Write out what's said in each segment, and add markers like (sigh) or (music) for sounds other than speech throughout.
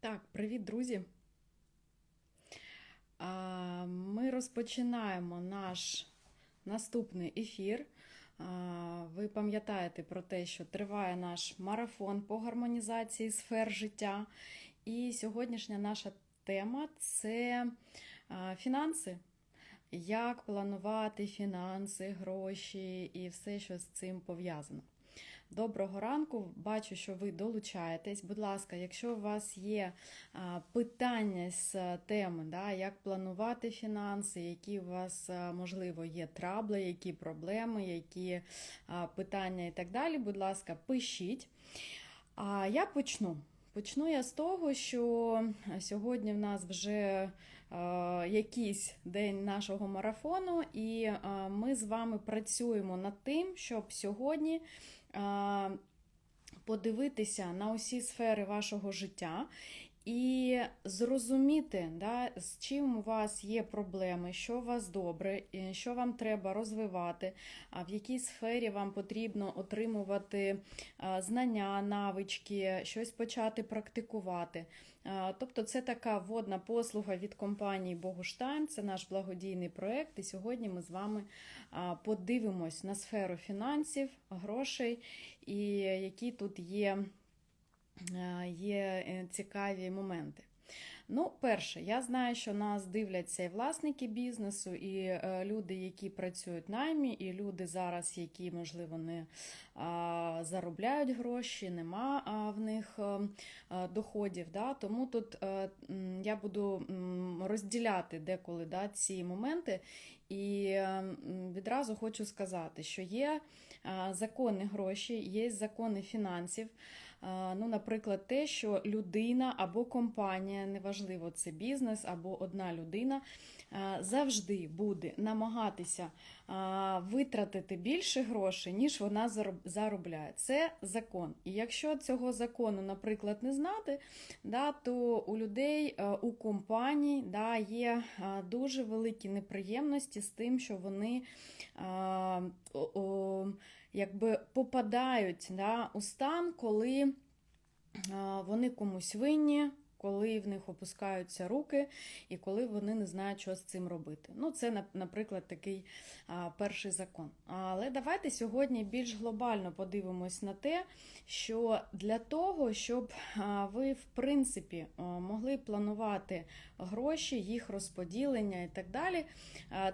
Так, привіт, друзі. Ми розпочинаємо наш наступний ефір. Ви пам'ятаєте про те, що триває наш марафон по гармонізації сфер життя. І сьогоднішня наша тема це фінанси. Як планувати фінанси, гроші і все, що з цим пов'язано. Доброго ранку, бачу, що ви долучаєтесь. Будь ласка, якщо у вас є питання з теми, да, як планувати фінанси, які у вас, можливо, є трабли, які проблеми, які питання і так далі, будь ласка, пишіть. А я почну. Почну я з того, що сьогодні в нас вже якийсь день нашого марафону, і ми з вами працюємо над тим, щоб сьогодні подивитися на усі сфери вашого життя. І зрозуміти, да, з чим у вас є проблеми, що у вас добре, що вам треба розвивати, а в якій сфері вам потрібно отримувати знання, навички, щось почати практикувати. Тобто це така водна послуга від компанії Богуштайм, це наш благодійний проєкт. І сьогодні ми з вами подивимось на сферу фінансів, грошей і які тут є є е, цікаві моменти. Ну, перше, я знаю, що нас дивляться і власники бізнесу, і е, люди, які працюють наймі, і люди зараз, які, можливо, не а, заробляють гроші, нема а, в них а, доходів. Да? Тому тут а, я буду розділяти деколи да, ці моменти. І відразу хочу сказати, що є закони гроші, є закони фінансів. Ну, Наприклад, те, що людина або компанія, неважливо, це бізнес або одна людина, завжди буде намагатися витратити більше грошей, ніж вона заробляє. Це закон. І якщо цього закону, наприклад, не знати, да, то у людей, у компаній да, є дуже великі неприємності з тим, що вони якби попадають да, у стан, коли вони комусь винні, коли в них опускаються руки, і коли вони не знають, що з цим робити. Ну, це, наприклад, такий перший закон. Але давайте сьогодні більш глобально подивимось на те, що для того, щоб ви, в принципі, могли планувати гроші, їх розподілення і так далі,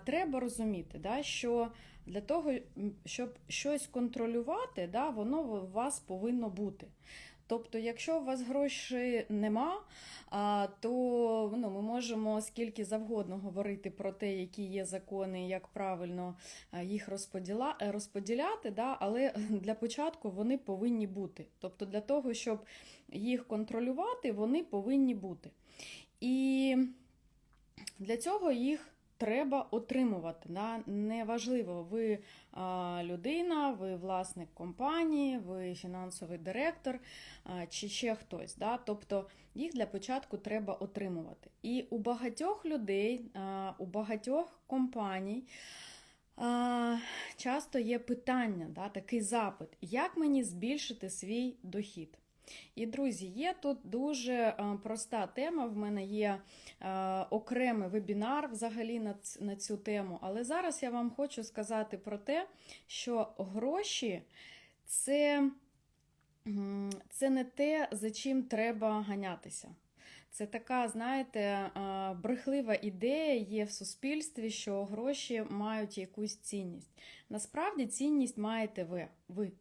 треба розуміти, да, що для того, щоб щось контролювати, да, воно у вас повинно бути. Тобто, якщо у вас грошей нема, то ну, ми можемо скільки завгодно говорити про те, які є закони, як правильно їх розподіляти, да, але для початку вони повинні бути. Тобто, для того, щоб їх контролювати, вони повинні бути. І для цього їх треба отримувати. Да? Неважливо, ви людина, ви власник компанії, ви фінансовий директор чи ще хтось. Да? Тобто їх для початку треба отримувати. І у багатьох людей, у багатьох компаній. Часто є питання, да, такий запит, як мені збільшити свій дохід. І, друзі, є тут дуже е, проста тема. В мене є е, окремий вебінар взагалі на цю тему. Але зараз я вам хочу сказати про те, що гроші це, це не те, за чим треба ганятися. Це така, знаєте, е, брехлива ідея є в суспільстві, що гроші мають якусь цінність. Насправді цінність маєте ви. ви.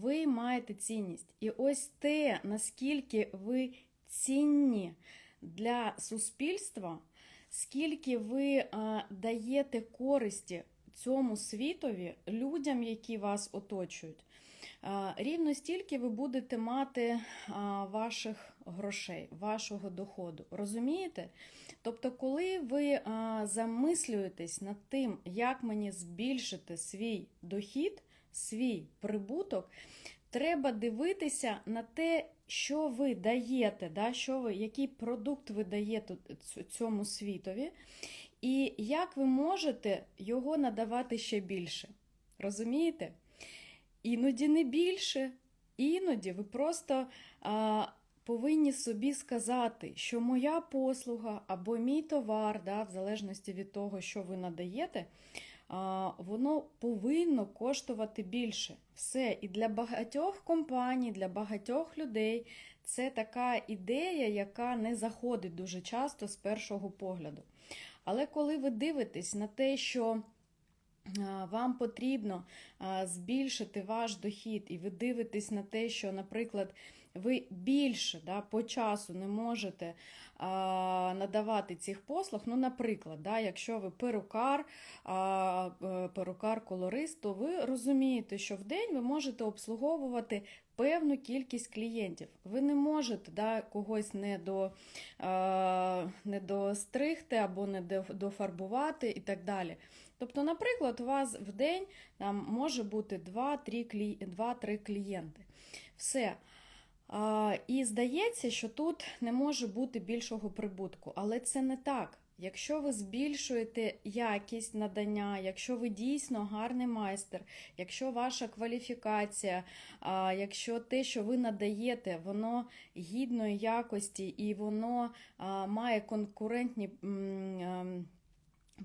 Ви маєте цінність. І ось те, наскільки ви цінні для суспільства, скільки ви даєте користі цьому світові, людям, які вас оточують, рівно стільки ви будете мати ваших грошей, вашого доходу. Розумієте? Тобто, коли ви замислюєтесь над тим, як мені збільшити свій дохід, свій прибуток, треба дивитися на те, що ви даєте, да, що ви, який продукт ви даєте цьому світові, і як ви можете його надавати ще більше. Розумієте? Іноді не більше, іноді ви просто а, повинні собі сказати, що моя послуга або мій товар, да, в залежності від того, що ви надаєте, воно повинно коштувати більше. Все. І для багатьох компаній, для багатьох людей це така ідея, яка не заходить дуже часто з першого погляду. Але коли ви дивитесь на те, що вам потрібно збільшити ваш дохід, і ви дивитесь на те, що, наприклад, ви більше да, по часу не можете а, надавати цих послуг. Ну, наприклад, да, якщо ви перукар, а, е, перукар-колорист, то ви розумієте, що в день ви можете обслуговувати певну кількість клієнтів. Ви не можете да, когось не, до, а, не достригти або не дофарбувати і так далі. Тобто, наприклад, у вас в день там може бути 2-3 клієнти. Все. І здається, що тут не може бути більшого прибутку, але це не так. Якщо ви збільшуєте якість надання, якщо ви дійсно гарний майстер, якщо ваша кваліфікація, якщо те, що ви надаєте, воно гідної якості і воно має конкурентні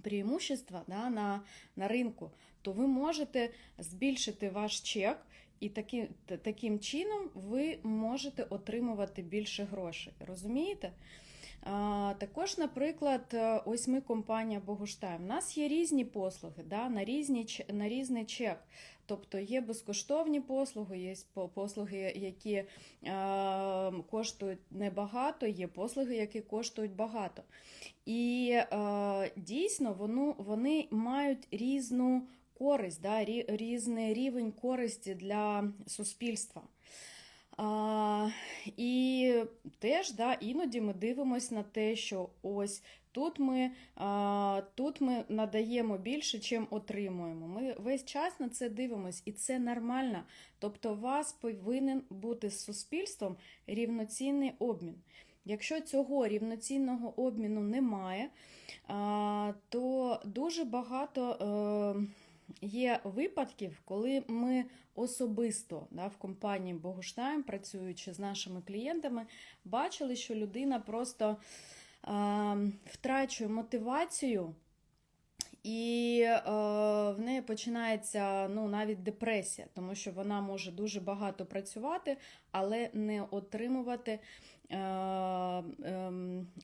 преимущества да, на, на ринку, то ви можете збільшити ваш чек, і таки, т- таким чином ви можете отримувати більше грошей. Розумієте? А, також, наприклад, е, ось ми компанія Богуштайм. У нас є різні послуги да, на, різні, на різний чек. Тобто є безкоштовні послуги, є послуги, які е, коштують небагато, є послуги, які коштують багато. І е, дійсно воно, вони мають різну користь, да, різний рівень користі для суспільства. А, і теж да, іноді ми дивимося на те, що ось тут ми, а, тут ми надаємо більше, чим отримуємо. Ми весь час на це дивимося, і це нормально. Тобто, у вас повинен бути з суспільством рівноцінний обмін. Якщо цього рівноцінного обміну немає, а, то дуже багато е, є випадків, коли ми особисто да, в компанії Богуштайм, працюючи з нашими клієнтами, бачили, що людина просто е, втрачує мотивацію. І е, в неї починається ну, навіть депресія, тому що вона може дуже багато працювати, але не отримувати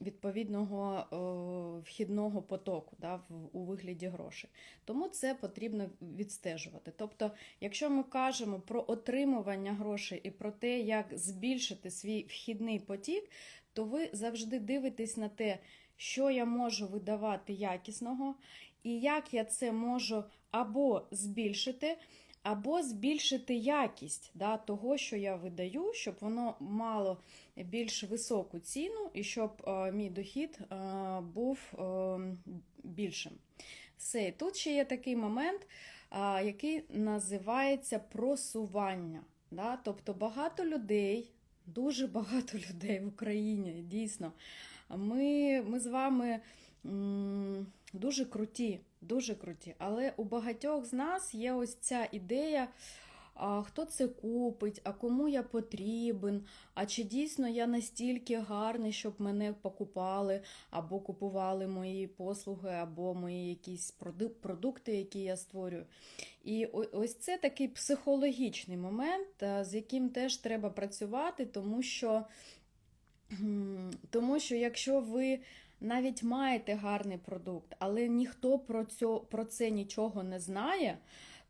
відповідного е, вхідного потоку да, у вигляді грошей. Тому це потрібно відстежувати. Тобто, якщо ми кажемо про отримування грошей і про те, як збільшити свій вхідний потік, то ви завжди дивитесь на те, що я можу видавати якісного, і як я це можу або збільшити, або збільшити якість да, того, що я видаю, щоб воно мало більш високу ціну і щоб е, мій дохід е, був е, більшим. Все, тут ще є такий момент, а, який називається просування. Да? Тобто багато людей, дуже багато людей в Україні, дійсно. Ми, ми з вами м, дуже круті, дуже круті. Але у багатьох з нас є ось ця ідея. А хто це купить, а кому я потрібен, а чи дійсно я настільки гарний, щоб мене покупали, або купували мої послуги, або мої якісь продукти, які я створюю. І ось це такий психологічний момент, з яким теж треба працювати, тому що, тому що якщо ви навіть маєте гарний продукт, але ніхто про, цьо, про це нічого не знає,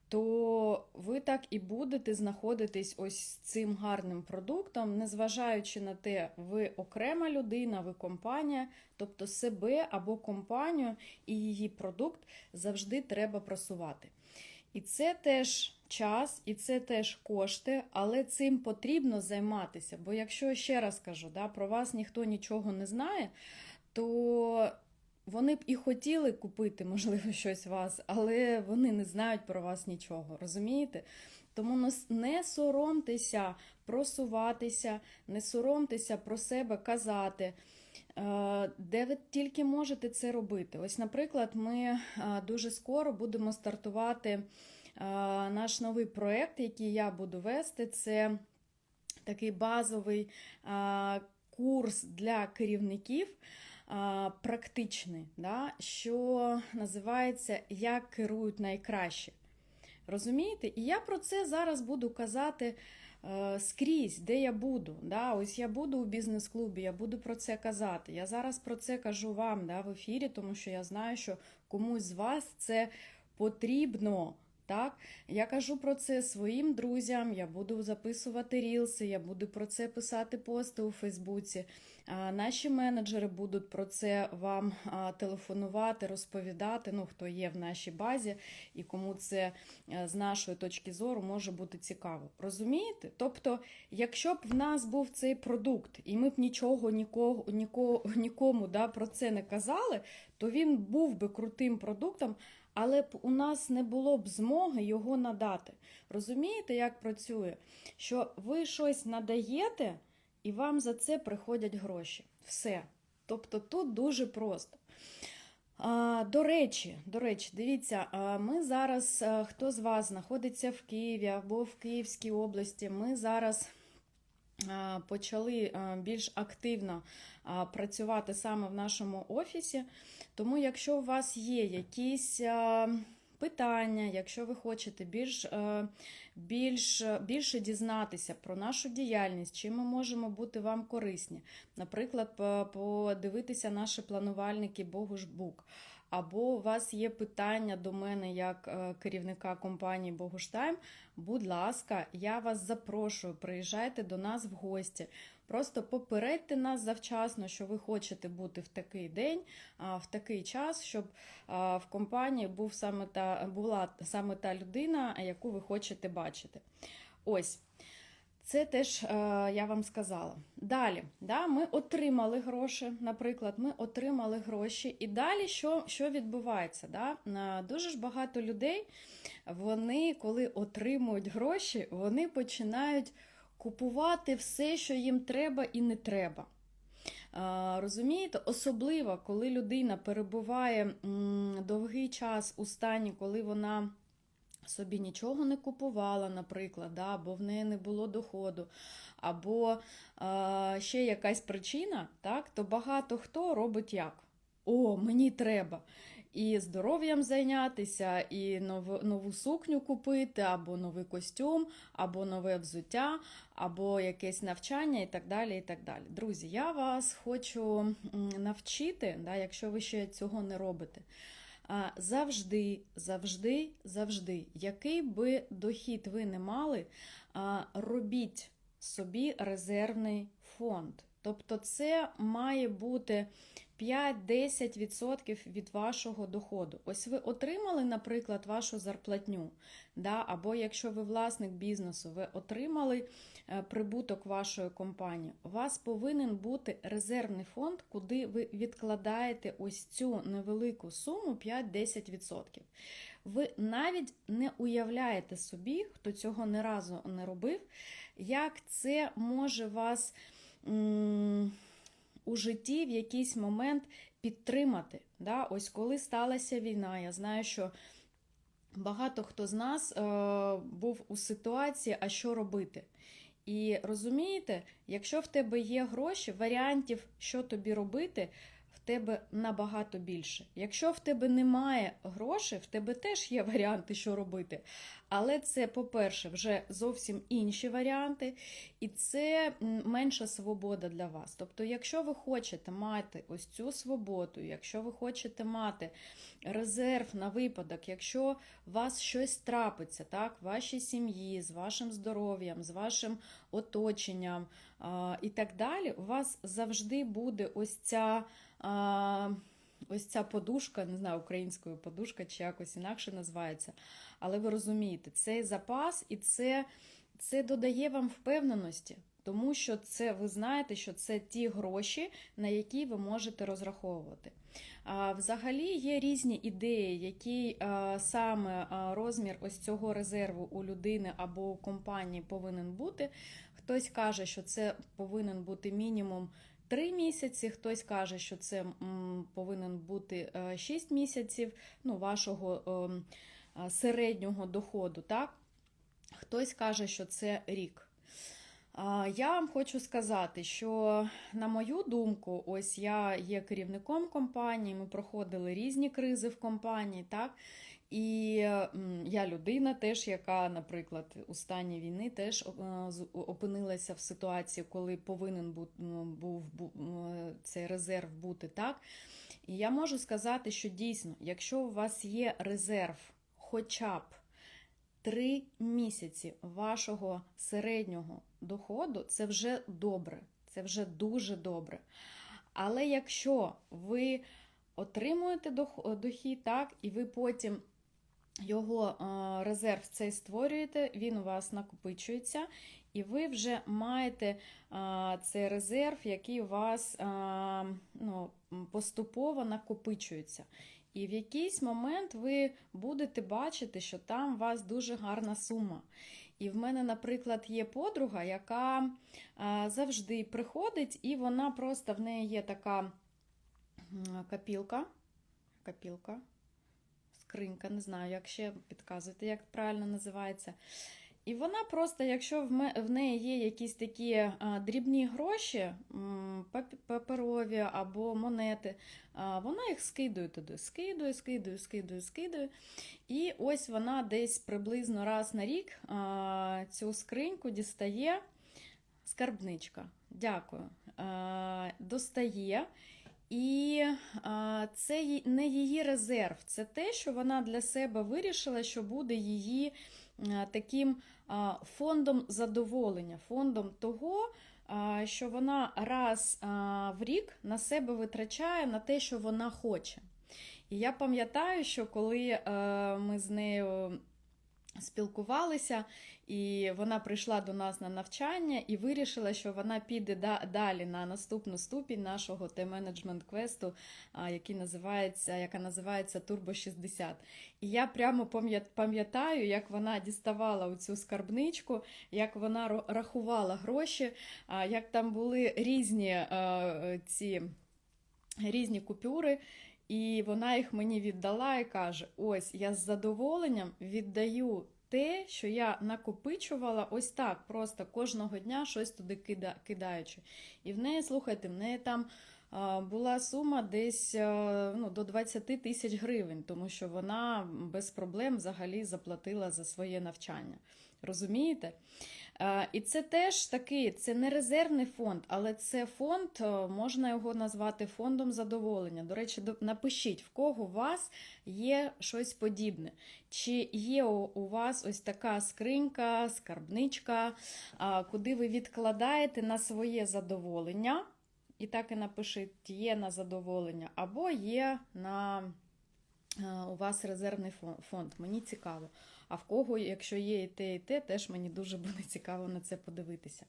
то ви так і будете знаходитись ось з цим гарним продуктом, незважаючи на те, ви окрема людина, ви компанія, тобто себе або компанію і її продукт завжди треба просувати. І це теж час, і це теж кошти, але цим потрібно займатися. Бо якщо ще раз кажу, да, про вас ніхто нічого не знає, то вони б і хотіли купити, можливо, щось вас, але вони не знають про вас нічого, розумієте? Тому не соромтеся просуватися, не соромтеся про себе казати. Е, Де ви тільки можете це робити? Ось, наприклад, ми е, дуже скоро будемо стартувати е, наш новий проєкт, який я буду вести. Це такий базовий курс для керівників. Практичний, да, що називається Як керують найкраще. Розумієте? І я про це зараз буду казати е, скрізь, де я буду. Да? Ось я буду у бізнес-клубі, я буду про це казати. Я зараз про це кажу вам да, в ефірі, тому що я знаю, що комусь з вас це потрібно. Так, я кажу про це своїм друзям, я буду записувати рілси, я буду про це писати пости у Фейсбуці. Наші менеджери будуть про це вам телефонувати, розповідати. Ну, хто є в нашій базі і кому це е, з нашої точки зору може бути цікаво. Розумієте? Тобто, якщо б в нас був цей продукт, і ми б нічого нікого, нікого, нікому да, про це не казали, то він був би крутим продуктом. Але б у нас не було б змоги його надати. Розумієте, як працює? Що ви щось надаєте, і вам за це приходять гроші. Все. Тобто тут дуже просто. А, До речі, до речі, дивіться, а, ми зараз, а, хто з вас знаходиться в Києві або в Київській області, ми зараз почали більш активно працювати саме в нашому офісі. Тому, якщо у вас є якісь питання, якщо ви хочете більш, е, більш, більше дізнатися про нашу діяльність, чим ми можемо бути вам корисні, наприклад, подивитися наші планувальники Богушбук. Або у вас є питання до мене як е, керівника компанії Богуштайм, будь ласка, я вас запрошую, приїжджайте до нас в гості. Просто попередьте нас завчасно, що ви хочете бути в такий день, в такий час, щоб в компанії був саме та, була саме та людина, яку ви хочете бачити. Ось. Це теж е, я вам сказала. Далі, да, ми отримали гроші, наприклад, ми отримали гроші, і далі що, що відбувається? Да? Е, Дуже ж багато людей, вони, коли отримують гроші, вони починають купувати все, що їм треба і не треба. А, Розумієте, особливо, коли людина перебуває довгий час у стані, коли вона собі нічого не купувала, наприклад, да, або в неї не було доходу, або а, ще якась причина, так, то багато хто робить як? О, мені треба. І здоров'ям зайнятися, і нову, нову сукню купити, або новий костюм, або нове взуття, або якесь навчання, і так далі. і так далі. Друзі, я вас хочу навчити, да, якщо ви ще цього не робите. Завжди, завжди, завжди, який би дохід ви не мали, робіть собі резервний фонд. Тобто це має бути 5-10% від вашого доходу. Ось ви отримали, наприклад, вашу зарплатню, да? або якщо ви власник бізнесу, ви отримали е, прибуток вашої компанії. У вас повинен бути резервний фонд, куди ви відкладаєте ось цю невелику суму 5-10%. Ви навіть не уявляєте собі, хто цього не разу не робив, як це може вас м, у житті в якийсь момент підтримати. Да? Ось коли сталася війна, я знаю, що багато хто з нас е, був у ситуації, а що робити. І розумієте, якщо в тебе є гроші, варіантів, що тобі робити, тебе набагато більше. Якщо в тебе немає грошей, в тебе теж є варіанти, що робити. Але це, по-перше, вже зовсім інші варіанти, і це менша свобода для вас. Тобто, якщо ви хочете мати ось цю свободу, якщо ви хочете мати резерв на випадок, якщо вас щось трапиться, так, в вашій сім'ї, з вашим здоров'ям, з вашим оточенням і так далі, у вас завжди буде ось ця. А, Ось ця подушка, не знаю, українською подушка чи якось інакше називається. Але ви розумієте, цей запас і це, це додає вам впевненості, тому що це ви знаєте, що це ті гроші, на які ви можете розраховувати. А, Взагалі є різні ідеї, який а, саме а, розмір ось цього резерву у людини або у компанії повинен бути. Хтось каже, що це повинен бути мінімум. Три місяці, хтось каже, що це повинен бути 6 місяців ну, вашого ем, е, середнього доходу. Так? Хтось каже, що це рік. Я вам хочу сказати, що на мою думку, ось я є керівником компанії, ми проходили різні кризи в компанії, так? І я людина теж, яка, наприклад, у стані війни теж е, опинилася в ситуації, коли повинен був цей резерв бути так. І я можу сказати, що дійсно, якщо у вас є резерв хоча б три місяці вашого середнього доходу, це вже добре, це вже дуже добре. Але якщо ви отримуєте дохід, так, і ви потім його резерв цей створюєте, він у вас накопичується, і ви вже маєте цей резерв, який у вас ну, поступово накопичується. І в якийсь момент ви будете бачити, що там у вас дуже гарна сума. І в мене, наприклад, є подруга, яка завжди приходить, і вона просто в неї є така копілка. Скринька, не знаю, як ще підказуєте, як правильно називається. І вона просто, якщо в, неї є якісь такі а, дрібні гроші, паперові або монети, а, вона їх скидує туди, скидує, скидує, скидує, скидує. І ось вона десь приблизно раз на рік а, цю скриньку дістає скарбничка. Дякую. Достає. І це не її резерв, це те, що вона для себе вирішила, що буде її а, таким фондом задоволення, фондом того, що вона раз в рік на себе витрачає на те, що вона хоче. І я пам'ятаю, що коли е, ми з нею спілкувалися, і вона прийшла до нас на навчання і вирішила, що вона піде далі на наступну ступінь нашого Т-менеджмент квесту, який називається, яка називається Турбо 60. І я прямо пам'ятаю, як вона діставала цю скарбничку, як вона рахувала гроші, як там були різні ці різні купюри. І вона їх мені віддала і каже: ось я з задоволенням віддаю те, що я накопичувала ось так, просто кожного дня щось туди кида- кидаючи. І в неї, слухайте, в неї там а, була сума десь а, ну, до 20 тисяч гривень, тому що вона без проблем взагалі заплатила за своє навчання. Розумієте? Е, І це теж такий, це не резервний фонд, але це фонд, е, можна його назвати фондом задоволення. До речі, напишіть, в кого у вас є щось подібне. Чи є у вас ось така скринька, скарбничка, куди ви відкладаєте на своє задоволення, і так і напишіть, є на задоволення, або є на е, у вас резервний фонд. Мені цікаво. А в кого, якщо є і те, і те, теж мені дуже буде (laughs) цікаво на це подивитися.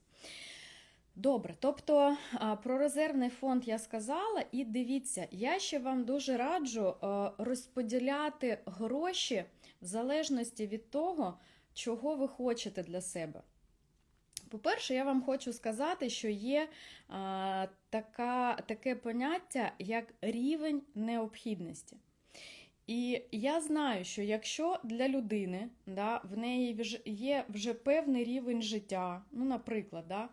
Добре, тобто про резервний фонд я сказала, і дивіться, я ще вам дуже раджу розподіляти гроші в залежності від того, чого ви хочете для себе. По-перше, я вам хочу сказати, що є така, таке поняття, як рівень необхідності. І я знаю, що якщо для людини да, в неї є вже певний рівень життя, ну, наприклад, да,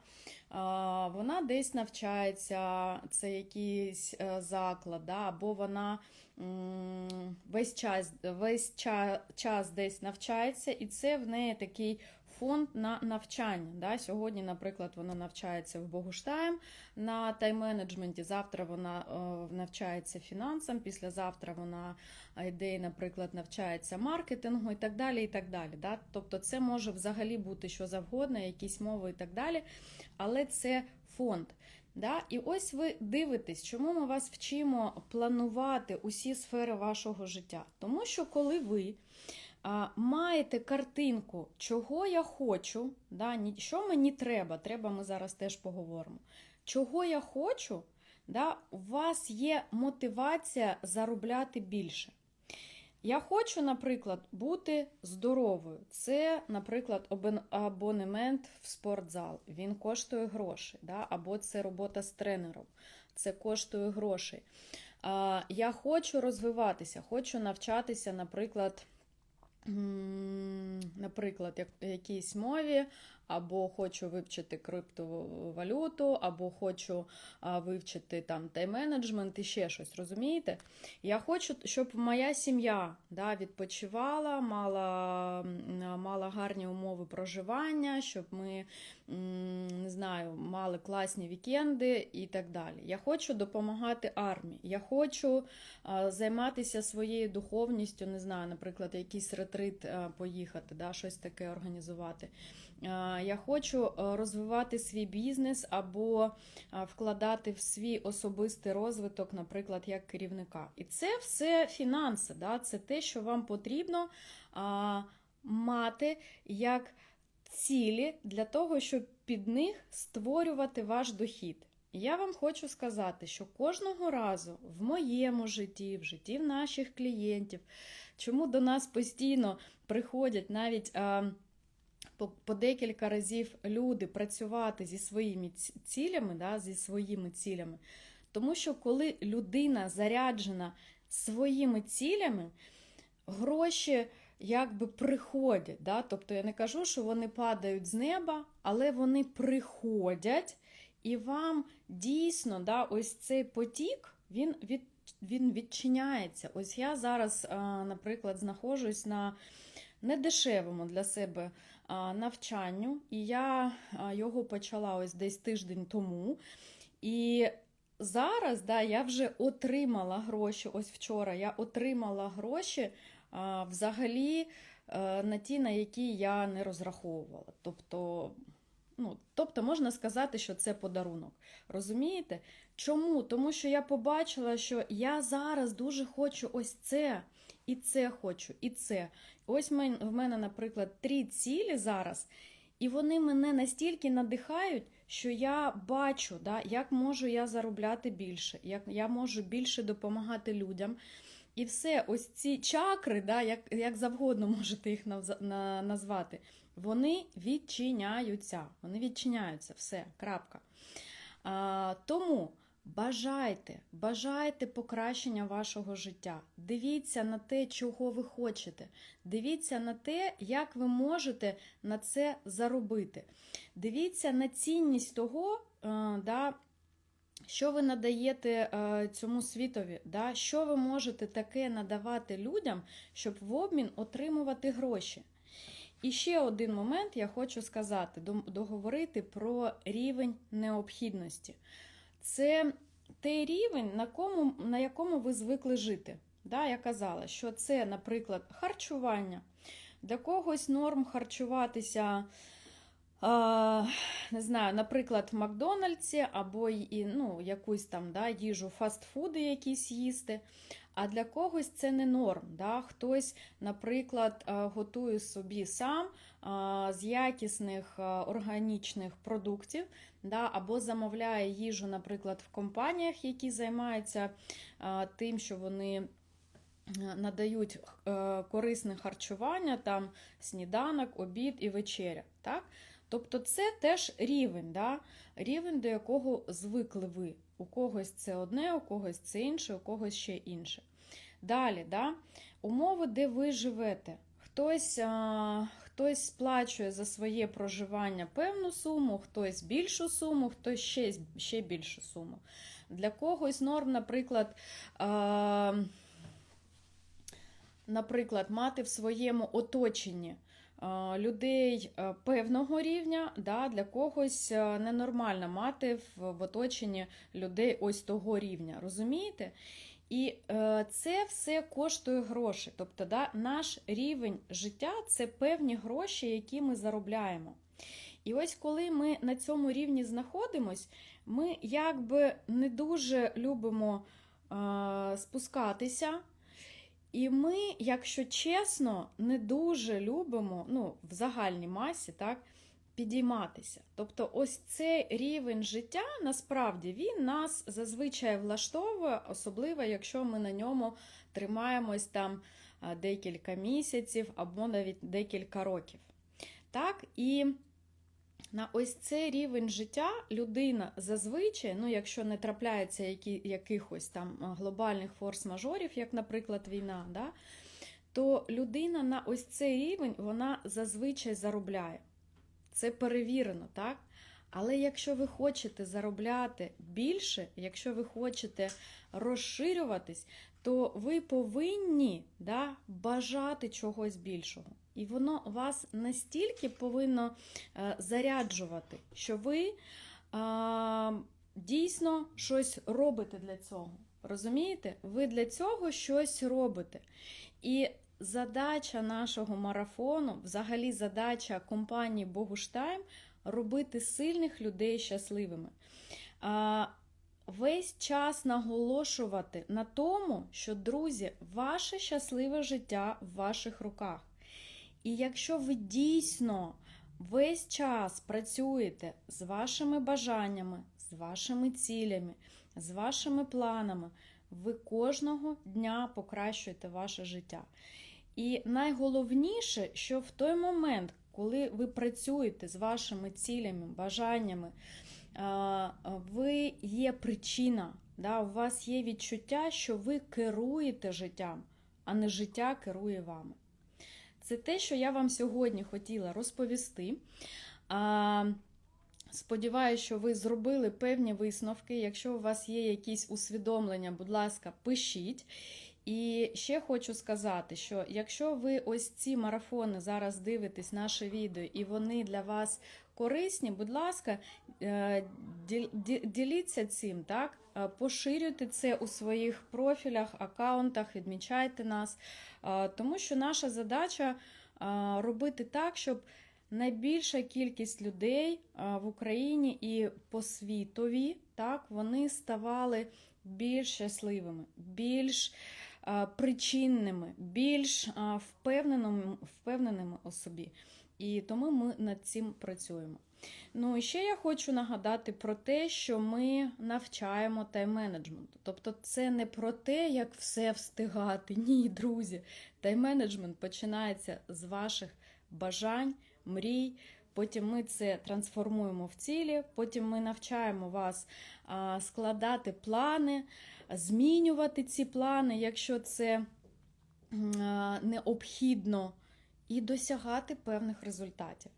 вона десь навчається, це якийсь е, заклад, да, або вона весь час, весь ча, час десь навчається, і це в неї такий фонд на навчання. Да? Сьогодні, наприклад, вона навчається в Богуштайм на тайм-менеджменті, завтра вона е, навчається фінансам, післязавтра вона йде, наприклад, навчається маркетингу і так далі. і так далі. Да? Тобто це може взагалі бути що завгодно, якісь мови і так далі, але це фонд. Да? І ось ви дивитесь, чому ми вас вчимо планувати усі сфери вашого життя. Тому що коли ви маєте картинку, чого я хочу, да, що мені треба, треба, ми зараз теж поговоримо. Чого я хочу, да, у вас є мотивація заробляти більше. Я хочу, наприклад, бути здоровою. Це, наприклад, абонемент в спортзал. Він коштує гроші, да? або це робота з тренером. Це коштує грошей. Я хочу розвиватися, хочу навчатися, наприклад, наприклад, як, якійсь мові, або хочу вивчити криптовалюту, або хочу вивчити там тайм-менеджмент і ще щось, розумієте? Я хочу, щоб моя сім'я да, відпочивала, мала, мала гарні умови проживання, щоб ми не знаю, мали класні вікенди і так далі. Я хочу допомагати армії. Я хочу займатися своєю духовністю, не знаю, наприклад, якийсь ретрит поїхати, да, щось таке організувати. А, Я хочу розвивати свій бізнес або вкладати в свій особистий розвиток, наприклад, як керівника. І це все фінанси, да? це те, що вам потрібно мати як цілі для того, щоб під них створювати ваш дохід. Я вам хочу сказати, що кожного разу в моєму житті, в житті наших клієнтів, чому до нас постійно приходять навіть а, по, по декілька разів люди працювати зі своїми цілями, да, зі своїми цілями. Тому що коли людина заряджена своїми цілями, гроші якби приходять. Да? Тобто я не кажу, що вони падають з неба, але вони приходять, і вам дійсно да, ось цей потік він від, він відчиняється. Ось я зараз, наприклад, знаходжусь на недешевому для себе навчанню, і я його почала ось десь тиждень тому. І зараз да, я вже отримала гроші. Ось вчора я отримала гроші а, взагалі е, на ті, на які я не розраховувала. Тобто, ну, тобто можна сказати, що це подарунок. Розумієте? Чому? Тому що я побачила, що я зараз дуже хочу ось це, і це хочу, і це. Ось в мене, наприклад, три цілі зараз, і вони мене настільки надихають, що я бачу, да, як можу я заробляти більше, як я можу більше допомагати людям. І все, ось ці чакри, да, як, як завгодно (laughs) можете їх назвати, вони відчиняються. Вони відчиняються, все, крапка. А, тому бажайте, бажайте покращення вашого життя. Дивіться на те, чого ви хочете. Дивіться на те, як ви можете на це заробити. Дивіться на цінність того, е, да, що ви надаєте е, цьому світові, да? що ви можете таке надавати людям, щоб в обмін отримувати гроші. І ще один момент я хочу сказати: договорити про рівень необхідності. Це той рівень, на, кому, на якому ви звикли жити. Да, я казала, що це, наприклад, харчування. Для когось норм харчуватися не знаю, наприклад, в Макдональдсі або і, ну, якусь там да, їжу, фастфуди якісь їсти. А для когось це не норм. Да? Хтось, наприклад, готує собі сам з якісних органічних продуктів, да? або замовляє їжу, наприклад, в компаніях, які займаються тим, що вони е, надають е, корисне харчування, там сніданок, обід і вечеря. Так? Тобто це теж рівень, да? рівень, до якого звикли ви. У когось це одне, у когось це інше, у когось ще інше. Далі, да? умови, де ви живете. Хтось, а, хтось сплачує за своє проживання певну суму, хтось більшу суму, хтось ще, ще більшу суму. Для когось норм, наприклад, а, наприклад, мати в своєму оточенні людей певного рівня, да, для когось ненормально мати в, оточенні людей ось того рівня. Розумієте? І е, це все коштує гроші. Тобто, да, наш рівень життя це певні гроші, які ми заробляємо. І ось коли ми на цьому рівні знаходимось, ми якби не дуже любимо е, спускатися. І ми, якщо чесно, не дуже любимо ну, в загальній масі так, підійматися. Тобто, ось цей рівень життя насправді він нас зазвичай влаштовує, особливо якщо ми на ньому тримаємось там декілька місяців або навіть декілька років. Так, і на ось цей рівень життя людина зазвичай, ну якщо не трапляється які, якихось там глобальних форс-мажорів, як, наприклад, війна, да, то людина на ось цей рівень вона зазвичай заробляє. це перевірено, так? Але якщо ви хочете заробляти більше, якщо ви хочете розширюватись, то ви повинні да, бажати чогось більшого. І воно вас настільки повинно е, заряджувати, що ви е, дійсно щось робите для цього. Розумієте? Ви для цього щось робите. І задача нашого марафону, взагалі задача компанії Богуштайм робити сильних людей щасливими. А, Весь час наголошувати на тому, що, друзі, ваше щасливе життя в ваших руках. І якщо ви дійсно весь час працюєте з вашими бажаннями, з вашими цілями, з вашими планами, ви кожного дня покращуєте ваше життя. І найголовніше, що в той момент, коли ви працюєте з вашими цілями, бажаннями, ви є причина, да, у вас є відчуття, що ви керуєте життям, а не життя керує вами. Це те, що я вам сьогодні хотіла розповісти. Сподіваюся, що ви зробили певні висновки. Якщо у вас є якісь усвідомлення, будь ласка, пишіть. І ще хочу сказати, що якщо ви ось ці марафони зараз дивитесь наше відео, і вони для вас корисні, будь ласка, е, діліться цим, так? Е, поширюйте це у своїх профілях, аккаунтах, відмічайте нас, е, тому що наша задача робити так, щоб найбільша кількість людей в Україні і по світові, так, вони ставали більш щасливими, більш причинними, більш впевненими, впевненими у собі. І тому ми над цим працюємо. Ну і ще я хочу нагадати про те, що ми навчаємо тайм-менеджменту. Тобто, це не про те, як все встигати. Ні, друзі. Тайм-менеджмент починається з ваших бажань, мрій. Потім ми це трансформуємо в цілі, потім ми навчаємо вас складати плани, змінювати ці плани, якщо це необхідно, і досягати певних результатів.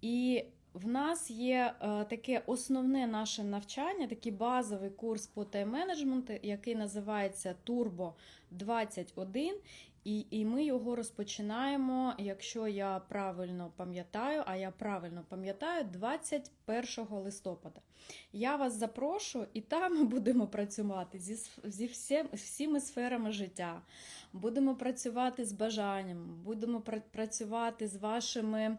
І в нас є е, таке основне наше навчання, такий базовий курс по тайм-менеджменту, який називається Turbo 21. І і ми його розпочинаємо, якщо я правильно пам'ятаю, а я правильно пам'ятаю, 21 листопада. Я вас запрошую, і там ми будемо працювати зі зі всі, всіми сферами життя. Будемо працювати з бажанням, будемо працювати з вашими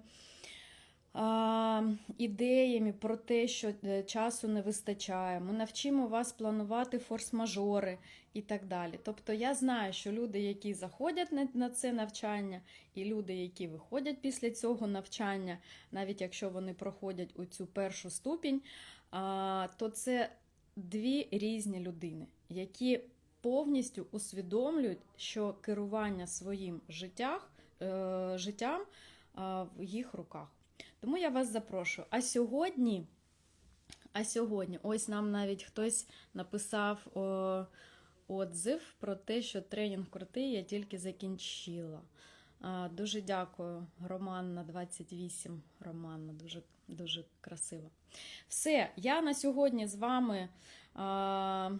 ідеями про те, що е, часу не вистачає. Ми навчимо вас планувати форс-мажори і так далі. Тобто я знаю, що люди, які заходять на це навчання, і люди, які виходять після цього навчання, навіть якщо вони проходять у цю першу ступінь, то це дві різні людини, які повністю усвідомлюють, що керування своїм е, життям в їх руках. Тому я вас запрошую. А сьогодні, а сьогодні, ось нам навіть хтось написав о, отзив про те, що тренінг крутий, я тільки закінчила. А, дуже дякую, Романна 28. Романна, дуже дуже красиво. Все, я на сьогодні з вами а,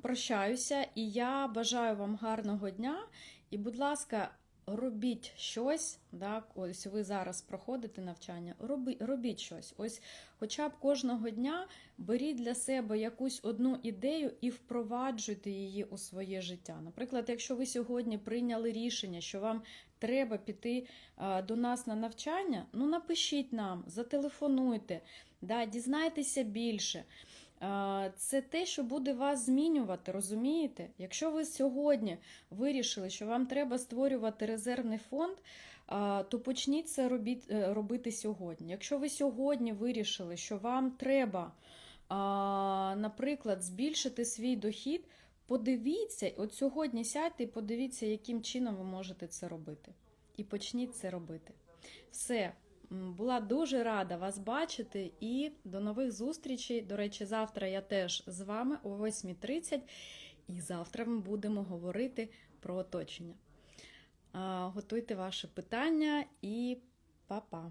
прощаюся, і я бажаю вам гарного дня. І, будь ласка, робіть щось, так, ось ви зараз проходите навчання, робіть, робіть щось. Ось, Хоча б кожного дня беріть для себе якусь одну ідею і впроваджуйте її у своє життя. Наприклад, якщо ви сьогодні прийняли рішення, що вам треба піти до нас на навчання, ну напишіть нам, зателефонуйте, да, дізнайтеся більше. Це те, що буде вас змінювати, розумієте? Якщо ви сьогодні вирішили, що вам треба створювати резервний фонд, то почніть це е, робити сьогодні. Якщо ви сьогодні вирішили, що вам треба, наприклад, збільшити свій дохід, подивіться, от сьогодні сядьте і подивіться, яким чином ви можете це робити. І почніть це робити. Все. Була дуже рада вас бачити і до нових зустрічей. До речі, завтра я теж з вами о 8.30, і завтра ми будемо говорити про оточення. Готуйте ваші питання і па-па!